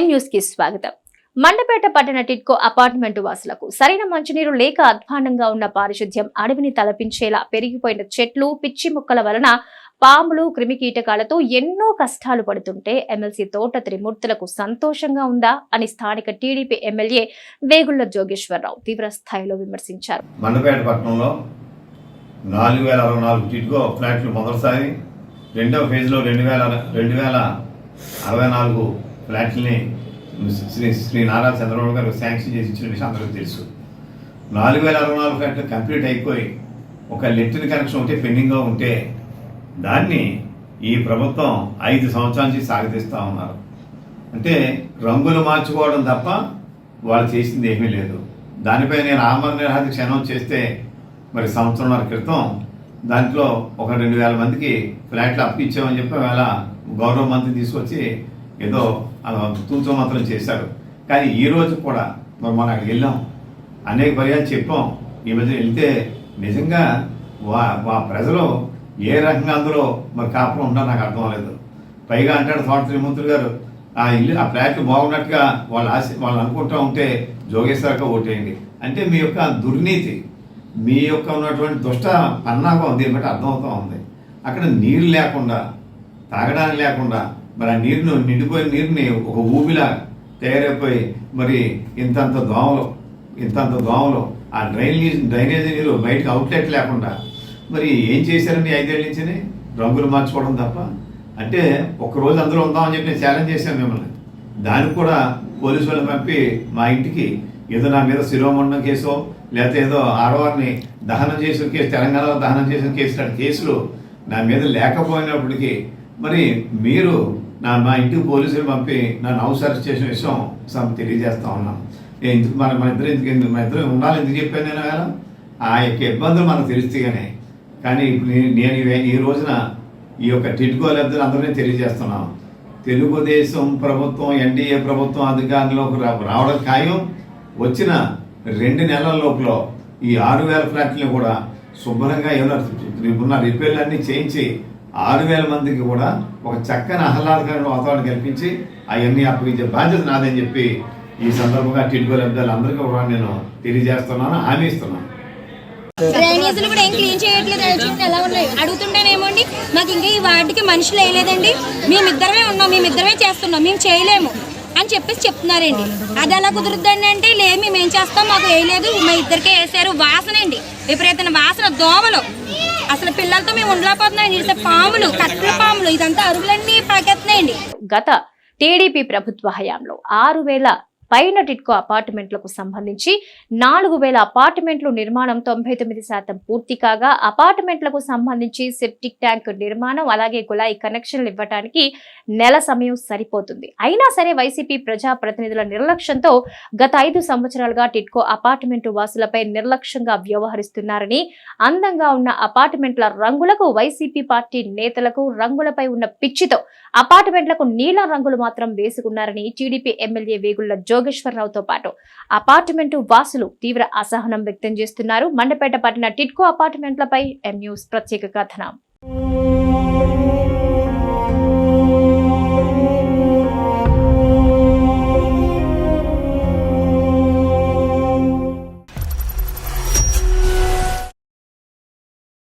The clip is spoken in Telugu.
న్యూస్కి స్వాగతం. మండపేట పట్టణ టిట్కో అపార్ట్మెంట్ వాసులకు సరైన మంచినీరు లేక అధ్వానంగా ఉన్న పారిశుద్ధ్యం అడవిని తలపించేలా పెరిగిపోయిన చెట్లు పిచ్చి మొక్కల వలన పాములు క్రిమికీటకాలతో ఎన్నో కష్టాలు పడుతుంటే ఎమ్మెల్సీ తోట త్రిమూర్తులకు సంతోషంగా ఉందా అని స్థానిక టీడీపీ ఎమ్మెల్యే వేగుళ్ళ జోగేశ్వరరావు తీవ్ర స్థాయిలో విమర్శించారు. మండపేట పట్టణంలో నాలుగు వేల అరవై నాలుగు టిట్కో ఫ్లాట్లు మొదటిసారి రెండవ ఫేజ్లో రెండు వేల రెండు వేల అరవై నాలుగు ఫ్లాట్లని శ్రీ శ్రీ నారా చంద్రబాబు గారు శాంక్షన్ చేసి ఇచ్చిన విషయం అందరికీ తెలుసు. నాలుగు వేల అరవై నాలుగు ఫ్లాట్లు కంప్లీట్ అయిపోయి ఒక లెట్రిన్ కనెక్షన్ ఉంటే పెండింగ్గా ఉంటే దాన్ని ఈ ప్రభుత్వం ఐదు సంవత్సరాల నుంచి సాగతిస్తూ ఉన్నారు. అంటే రంగులు మార్చుకోవడం తప్ప వాళ్ళు చేసింది ఏమీ లేదు. దానిపై నేను ఆమరణ నిరాహార క్షణం చేస్తే మరి సంవత్సరంన్నర క్రితం దాంట్లో ఒక రెండు వేల మందికి ఫ్లాట్లు అప్పిచ్చామని చెప్పి వేళ గౌరవ మంత్రి తీసుకొచ్చి ఏదో ఆ, తూచో మాత్రం చేశారు. కానీ ఈ రోజు కూడా మరి మనం అక్కడికి వెళ్ళాం. అనేక పర్యాలు చెప్పాం. ఈ మధ్య వెళ్తే నిజంగా వా వా ప్రజలు ఏ రకంగా అందులో మరి కాపురం ఉండాలో నాకు అర్థం లేదు పైగా అంటాడు తోట త్రిమూర్తులు గారు ఆ ఇల్లు ఆ ఫ్లాట్ బాగున్నట్టుగా వాళ్ళు ఆశ వాళ్ళు అనుకుంటూ ఉంటే జోగేశ్వరక ఓటేయండి. అంటే మీ యొక్క దుర్నీతి మీ యొక్క ఉన్నటువంటి దుష్ట పన్నాగం దీన్ని బట్టి అర్థమవుతూ ఉంది. అక్కడ నీరు లేకుండా తాగడానికి లేకుండా మరి ఆ నీరును నిండిపోయిన నీరుని ఒక ఊబిలా తయారైపోయి మరి ఇంతంత దోమలు ఇంతంత దోమలు ఆ డ్రైనేజ్ డ్రైనేజ్ నీరు బయటకు అవుట్లెట్ లేకుండా మరి ఏం చేశారండి ఐదేళ్ళ నుంచి రంగులు మార్చుకోవడం తప్ప. అంటే ఒక రోజు అందులో ఉందామని చెప్పి నేను ఛాలెంజ్ చేశాను మిమ్మల్ని. దానికి కూడా పోలీసు వాళ్ళని పంపి మా ఇంటికి ఏదో నా మీద శిరోమండం కేసో లేకపోతే ఏదో ఆడవారిని దహనం చేసిన కేసు తెలంగాణలో దహనం చేసిన కేసు లాంటి కేసులు నా మీద లేకపోయినప్పటికీ మరి మీరు నా మా ఇంటికి పోలీసులు పంపి నన్ను హౌస్ అరెస్ట్ చేసిన విషయం సమ్ తెలియజేస్తా ఉన్నాం. నేను ఎందుకు మన మన ఇద్దరు ఎందుకు ఎందుకు- మన ఇద్దరు ఉండాలి ఎందుకు చెప్పాను నేను కదా ఆ యొక్క ఇబ్బందులు మనకు తెలిస్తే కానీ కానీ నేను నేను ఈ- రోజున ఈ యొక్క టిట్కో లబ్ధులు అందరినీ తెలియజేస్తున్నాం. తెలుగుదేశం ప్రభుత్వం ఎన్డీఏ ప్రభుత్వం అధికారంలోకి రావడం ఖాయం. వచ్చిన రెండు నెలల లోపల ఈ ఆరు వేల ఫ్లాట్లను కూడా శుభ్రంగా ఏమైనా ఉన్న రిపేర్లు అన్నీ చేయించి ఆరు వేల మందికి కూడా ఒక చక్కని ఆహ్లాదకరమైన వాతావరణం కల్పించి అవన్నీ అప్పగించే బాధ్యత నాదని చెప్పి ఈ సందర్భంగా టిట్కో లబ్ధాలు అందరికీ కూడా నేను తెలియజేస్తున్నాను హామీ ఇస్తున్నాను. డ్రైనేజీలు కూడా ఏం క్లీన్ చేయట్లేదు ఎలా ఉన్నాయి. అడుగుతుంటేనేమోండి మాకు ఇంకా ఈ వార్డుకి మనుషులు వేయలేదండి మేమిద్దరమే ఉన్నాం మేమిద్దరమే చేస్తున్నాం మేము చేయలేము అని చెప్పేసి చెప్తున్నారండి. అది ఎలా కుదురుద్దండి అంటే లేదు మేము ఏం చేస్తాం మాకు వేయలేదు మా ఇద్దరికే వేసారు వాసన అండి. విపరీతమైన వాసన దోమలు. అసలు పిల్లలతో మేము ఉండలేకపోతున్నాం. పాములు కట్టెల పాములు ఇదంతా అరుగులన్నీ పాకేస్తున్నాయండి గత టీడీపీ ప్రభుత్వ హయాంలో ఆరు వేల పైన టిట్కో అపార్ట్మెంట్లకు సంబంధించి నాలుగు వేల అపార్ట్మెంట్లు నిర్మాణం తొంభై తొమ్మిది శాతం పూర్తి కాగా అపార్ట్మెంట్లకు సంబంధించి సెప్టిక్ ట్యాంక్ నిర్మాణం అలాగే కుళాయి కనెక్షన్లు ఇవ్వడానికి నెల సమయం సరిపోతుంది. అయినా సరే వైసీపీ ప్రజాప్రతినిధుల నిర్లక్ష్యంతో గత ఐదు సంవత్సరాలుగా టిట్కో అపార్ట్మెంటు వాసులపై నిర్లక్ష్యంగా వ్యవహరిస్తున్నారని అందంగా ఉన్న అపార్ట్మెంట్ల రంగులకు వైసీపీ పార్టీ నేతలకు రంగులపై ఉన్న పిచ్చితో అపార్ట్మెంట్లకు నీలం రంగులు మాత్రం వేసుకున్నారని టీడీపీ ఎమ్మెల్యే వేగుళ్ళ జోగేశ్వరరావుతో పాటు అపార్ట్మెంటు వాసులు తీవ్ర అసహనం వ్యక్తం చేస్తున్నారు. మండపేట పట్టిన టిట్కో అపార్ట్మెంట్లపై ఎం న్యూస్ ప్రత్యేక కథనం.